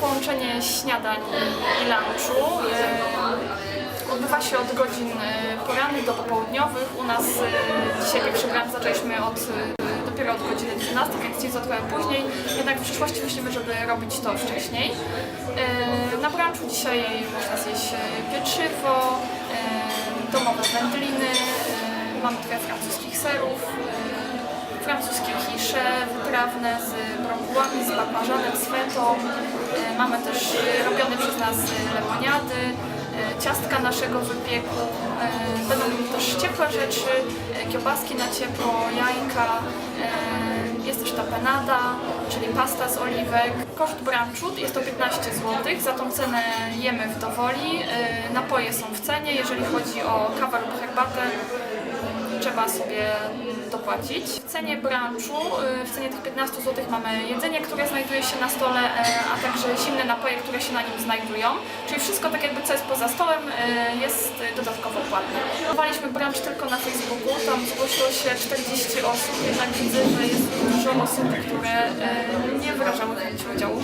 połączenie śniadań i lunchu. E, Odbywa się od godzin e, porannych do popołudniowych. U nas e, dzisiaj pierwszy brunch zaczęliśmy od, dopiero od godziny 12, więc jest to trochę później. Jednak w przyszłości myślimy, żeby robić to wcześniej. Na brunchu dzisiaj można zjeść pieczywo, domowe wędliny, mamy trochę francuskich serów, francuskie kisze z brokułami, z bakłażanem, z fetą. E, Mamy też robione przez nas e, lemoniady, e, ciastka naszego wypieku. Będą też ciepłe rzeczy, kiełbaski na ciepło, jajka. Jest też tapenada, czyli pasta z oliwek. Koszt brunchu jest to 15 zł. Za tą cenę jemy w dowoli. Napoje są w cenie. Jeżeli chodzi o kawę lub herbatę, trzeba sobie dopłacić. W cenie brunchu, y, w cenie tych 15 zł mamy jedzenie, które znajduje się na stole, e, a także zimne napoje, które się na nim znajdują. Czyli wszystko tak jakby co jest poza stołem e, jest dodatkowo płatne. Próbowaliśmy brunch tylko na Facebooku, tam zgłosiło się 40 osób, jednak widzę, że jest dużo osób, które e, nie wyrażały chęci udziału.